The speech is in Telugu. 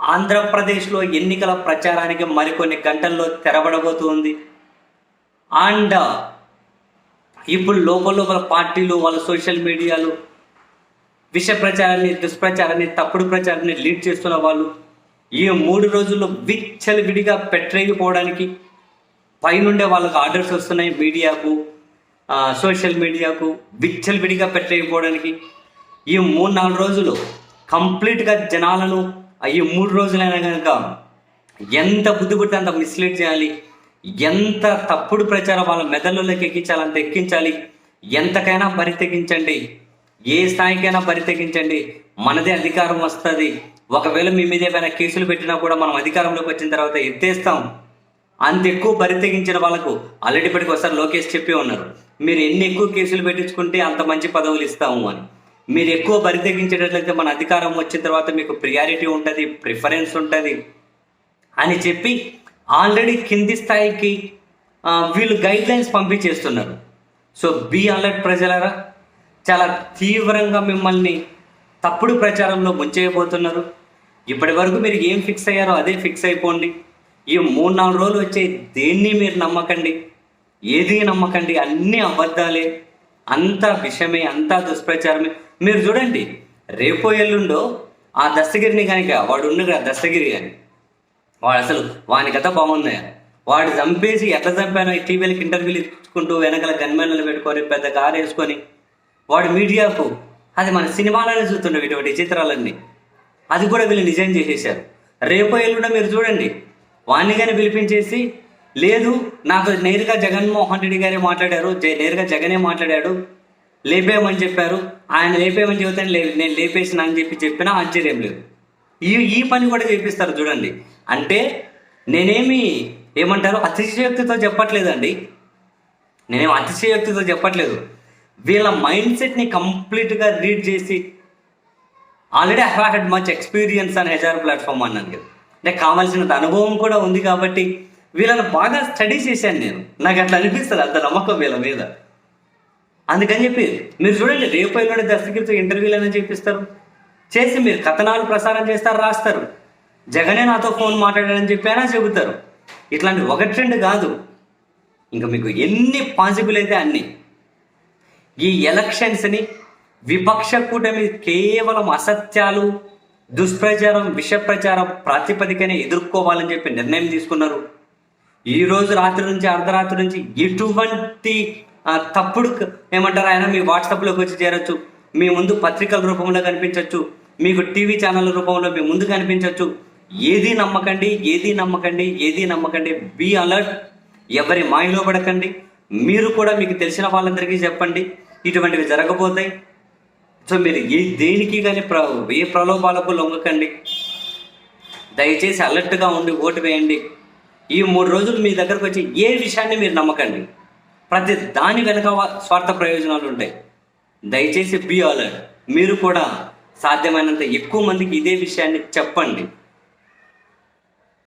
ఆంధ్రప్రదేశ్లో ఎన్నికల ప్రచారానికి మరికొన్ని గంటల్లో తెరబడబోతుంది అండ్ ఇప్పుడు లోపల లోపల పార్టీలు వాళ్ళ సోషల్ మీడియాలు విష ప్రచారాన్ని దుష్ప్రచారాన్ని తప్పుడు ప్రచారాన్ని లీడ్ చేస్తున్న వాళ్ళు ఈ మూడు రోజుల్లో విచ్చలు విడిగా పెట్టరేగిపోవడానికి పైనుండే వాళ్ళకి ఆర్డర్స్ వస్తున్నాయి మీడియాకు సోషల్ మీడియాకు విచ్చలు విడిగా పెట్టరేగిపోవడానికి ఈ మూడు నాలుగు రోజులు కంప్లీట్గా జనాలను ఆ మూడు రోజులైనా కనుక ఎంత బుద్ధి పుట్టి అంత మిస్లీడ్ చేయాలి ఎంత తప్పుడు ప్రచారం వాళ్ళ మెదళ్ళలోకి ఎక్కించాలి అంత ఎక్కించాలి ఎంతకైనా పరితెగించండి ఏ స్థాయికైనా పరితెగించండి మనదే అధికారం వస్తుంది. ఒకవేళ మీ మీద ఏమైనా కేసులు పెట్టినా కూడా మనం అధికారంలోకి వచ్చిన తర్వాత ఎత్తేస్తాం. అంత ఎక్కువ బరితెగించిన వాళ్ళకు ఆల్రెడీ ఇప్పటికి ఒకసారి లోకేష్ చెప్పి ఉన్నారు మీరు ఎన్ని ఎక్కువ కేసులు పెట్టించుకుంటే అంత మంచి పదవులు ఇస్తాము అని. మీరు ఎక్కువ బరి తెగించేటట్లయితే మన అధికారం వచ్చిన తర్వాత మీకు ప్రియారిటీ ఉంటుంది ప్రిఫరెన్స్ ఉంటుంది అని చెప్పి ఆల్రెడీ కింది స్థాయికి వీళ్ళు గైడ్లైన్స్ పంపించేస్తున్నారు. సో బీ అలర్ట్ ప్రజలరా. చాలా తీవ్రంగా మిమ్మల్ని తప్పుడు ప్రచారంలో ముంచేయబోతున్నారు. ఇప్పటి వరకు మీరు ఏం ఫిక్స్ అయ్యారో అదే ఫిక్స్ అయిపోండి. ఈ మూడు నాలుగు రోజులు వచ్చే దేన్ని మీరు నమ్మకండి ఏది నమ్మకండి అన్నీ అబద్ధాలే. అంతా విషమే అంతా దుష్ప్రచారమే. మీరు చూడండి రేపో ఎల్లుండో ఆ దస్తగిరిని కనుక వాడు ఉన్నాడు దస్తగిరి అని. వాడు అసలు వాని కథ బాగున్నాయా వాడు చంపేసి ఎట్లా చంపానో టీవీలకి ఇంటర్వ్యూలు ఇచ్చుకుంటూ వెనకాల గన్మెన్లు పెట్టుకొని పెద్ద కారు వేసుకొని వాడు మీడియాకు అది మన సినిమాలోనే చూస్తుండే ఇటువంటి చిత్రాలన్నీ. అది కూడా వీళ్ళు నిజం చేసేసారు రేపో ఎల్లుండో మీరు చూడండి వాణ్ణి కానీ పిలిపించేసి లేదు నాకు నేరుగా జగన్మోహన్ రెడ్డి గారే మాట్లాడారు జ- నేరుగా జగనే మాట్లాడాడు లేపేయమని చెప్పారు. ఆయన లేపేయమని చెబితే లే నేను లేపేసిన అని చెప్పి చెప్పినా ఆశ్చర్యం లేదు. ఈ ఈ పని కూడా చేపిస్తారు చూడండి. అంటే నేనేమి ఏమంటారు అతిశయోక్తితో చెప్పట్లేదండి. నేనేం అతిశయోక్తితో చెప్పట్లేదు. వీళ్ళ మైండ్ సెట్ని కంప్లీట్గా రీడ్ చేసి already I had much experience అని హెచ్ఆర్ ప్లాట్ఫామ్ అన్నాను కదా. అంటే కావాల్సినంత అనుభవం కూడా ఉంది కాబట్టి వీళ్ళని బాగా స్టడీ చేశాను నేను. నాకు అట్లా అనిపిస్తుంది అంత నమ్మకం వీళ్ళ మీద. అందుకని చెప్పి మీరు చూడండి రేపు ఎల్లుండి దస్తగిరితో ఇంటర్వ్యూలు అనేది చేపిస్తారు? చేసి మీరు కథనాలు ప్రసారం చేస్తారు రాస్తారు. జగనే నాతో ఫోన్ మాట్లాడాడని చెప్పానా చెబుతారు. ఇట్లాంటి ఒకటి రెండు కాదు. ఇంకా మీకు ఎన్ని పాసిబుల్ అయితే అన్ని. ఈ ఎలక్షన్స్ని విపక్ష కూటమి కేవలం అసత్యాలు దుష్ప్రచారం విషప్రచారం ప్రాతిపదికనే ఎదుర్కోవాలని చెప్పి నిర్ణయం తీసుకున్నారు. ఈ రోజు రాత్రి నుంచి అర్ధరాత్రి నుంచి ఎటువంటి తప్పుడు ఏమంటారు ఆయన? మీ వాట్సాప్లోకి వచ్చి చేరొచ్చు. మీ ముందు పత్రికల రూపంలో కనిపించవచ్చు మీకు టీవీ ఛానల్ రూపంలో మీ ముందు కనిపించవచ్చు ఏది నమ్మకండి ఏది నమ్మకండి ఏది నమ్మకండి బీ అలర్ట్. ఎవరి మాయలో పడకండి. మీరు కూడా మీకు తెలిసిన వాళ్ళందరికీ చెప్పండి. ఇటువంటివి జరగబోతాయి. సో మీరు ఏ దేనికి కానీ ప్ర ఏ ప్రలోభాలకు లొంగకండి. దయచేసి అలర్ట్గా ఉండి ఓటు వేయండి. ఈ మూడు రోజులు మీ దగ్గరకు వచ్చి ఏ విషయాన్ని మీరు నమ్మకండి? ప్రతి దాని వెనుక స్వార్థ ప్రయోజనాలు ఉంటాయి. దయచేసి బీ అలర్ట్. మీరు కూడా సాధ్యమైనంత ఎక్కువ మందికి ఇదే విషయాన్ని చెప్పండి.